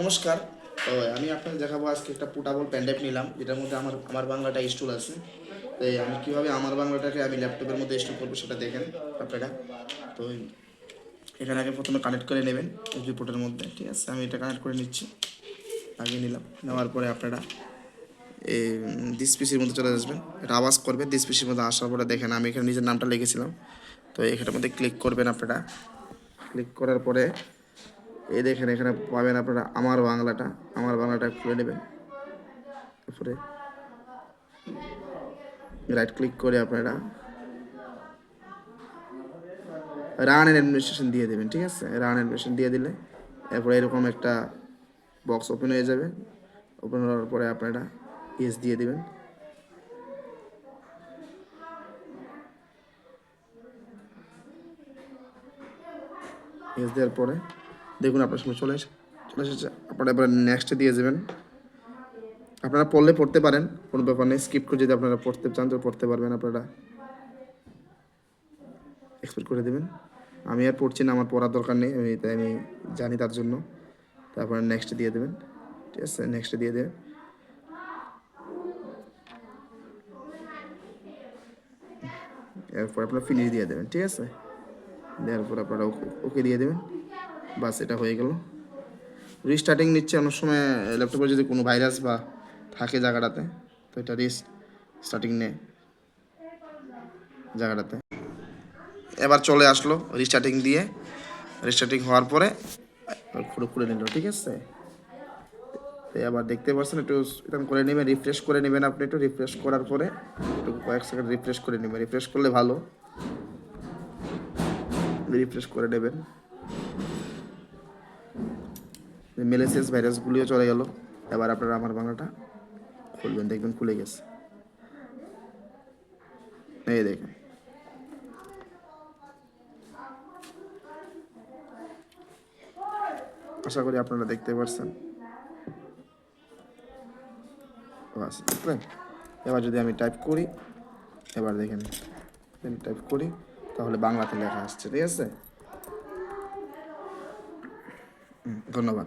নমস্কার। আমি আপনাকে দেখাবো আজকে একটা পোর্টাবল প্যান্ডেপ নিলাম, যেটার মধ্যে আমার আমার বাংলাটা ইনস্টল আছে। তো আমি কীভাবে আমার বাংলাটাকে আমি ল্যাপটপের মধ্যে ইনস্টল করব সেটা দেখেন আপনারা। তো এখানে আগে প্রথমে কানেক্ট করে নেবেন এসবি পোর্টের মধ্যে, ঠিক আছে? আমি এটা কানেক্ট করে নিচ্ছি। আগে নিলাম, নেওয়ার পরে আপনারা এই দিস পিসির মধ্যে চলে আসবেন। এটা আওয়াজ করবে দিস পিসির মধ্যে আসার পরে দেখেন আমি এখানে নিজের নামটা লিখেছিলাম। তো এখানের মধ্যে ক্লিক করবেন আপনারা। ক্লিক করার পরে এই দেখেন, এখানে পাবেন আপনারা আমার বাংলাটা। আমার বাংলাটা খুলে নেবেন। তারপরে রাইট ক্লিক করে আপনারা রান অ্যাডমিনিস্ট্রেশন দিয়ে দেবেন, ঠিক আছে? রান অ্যাডমিনিস্ট্রেশন দিয়ে দিলে এরপরে এরকম একটা বক্স ওপেন হয়ে যাবে। ওপেন হওয়ার পরে আপনারা ইয়েস দিয়ে দেবেন। ইয়েস দেওয়ার পরে দেখুন, আপনার সামনে চলে এসে চলে এসেছে। আপনারা এবার নেক্সট দিয়ে যাবেন। আপনারা পড়লে পড়তে পারেন, কোনো ব্যাপার নেই। স্কিপ করে যদি আপনারা পড়তে চান, তো পড়তে পারবেন আপনারা। এক্সপোর্ট করে দেবেন। আমি আর পড়ছি না, আমার পড়ার দরকার নেই। আমি তাই আমি জানি তার জন্য। তারপরে নেক্সট দিয়ে দেবেন। ঠিক আছে নেক্সট দিয়ে দেবেন। এরপর আপনারা ফিনিশ দিয়ে দেবেন। ঠিক আছে? দেওয়ার পর আপনারা ওকে দিয়ে দেবেন। বাস, এটা হয়ে গেল। রিস্টার্টিং নিচ্ছে অনেক সময় ল্যাপটপে যদি কোনো ভাইরাস বা থাকে জায়গাটাতে, তো এটা রিস স্টার্টিং নেয় জায়গাটাতে। এবার চলে আসলো রিস্টার্টিং দিয়ে। রিস্টার্টিং হওয়ার পরে খুলে খুলে নিল, ঠিক আছে? তো এবার দেখতে পাচ্ছেন, একটু এরকম করে নেবেন রিফ্রেশ করে নেবেন আপনি, একটু রিফ্রেশ করার পরে, একটু কয়েক সেকেন্ড রিফ্রেশ করে নেবেন। রিফ্রেশ করলে ভালো। রিফ্রেশ করে নেবেন। মেলেসিয়াস ভাইরাসগুলিও চলে গেল। এবার আপনারা আমার বাংলাটা খুলবেন, দেখবেন খুলে গেছে। এই দেখেন। আশা করি আপনারা দেখতে পারছেন। দেখলেন? এবার যদি আমি টাইপ করি, এবার দেখেন টাইপ করি, তাহলে বাংলাতে লেখা আসছে, ঠিক আছে? ধন্যবাদ।